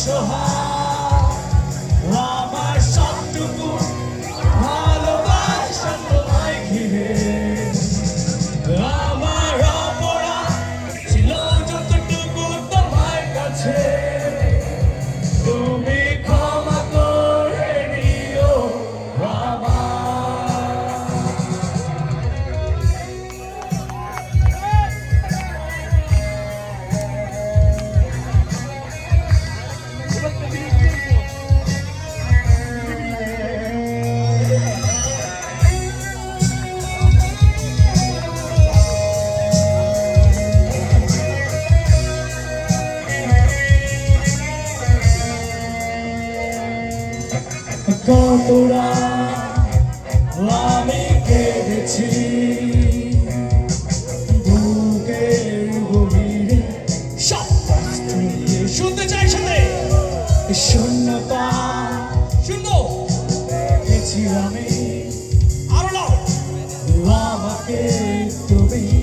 আমি অসহায় কতরা আমি কেঁদেছি। বুকের গভীরে সব কষ্ট নিয়ে শুনতে চাই সাথে। শূন্যতা শূন্য। গেছি আমি। আরও নাও। আমাকে তুমি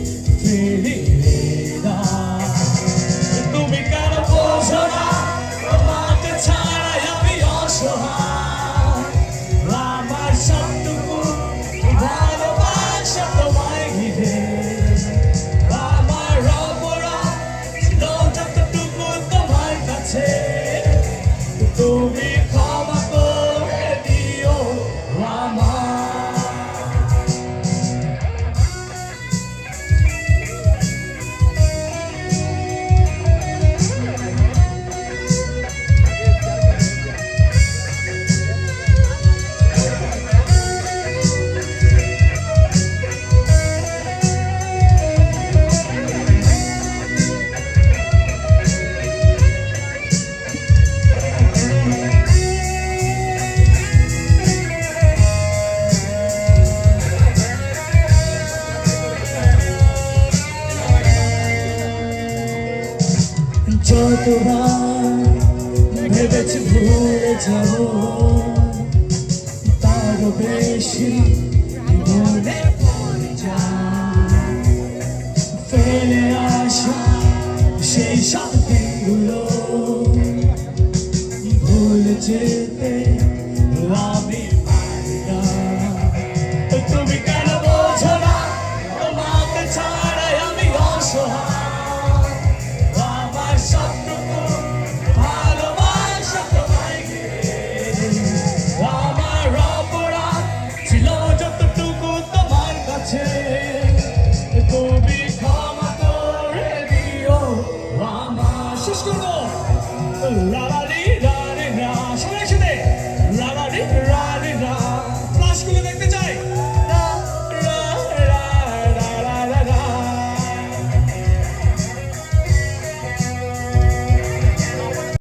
যতবার ভেবেছি ভুলে যাব তার বেশি মনে ফেলে আসা সেই শান্তিগুলো ভুলে যেতে around.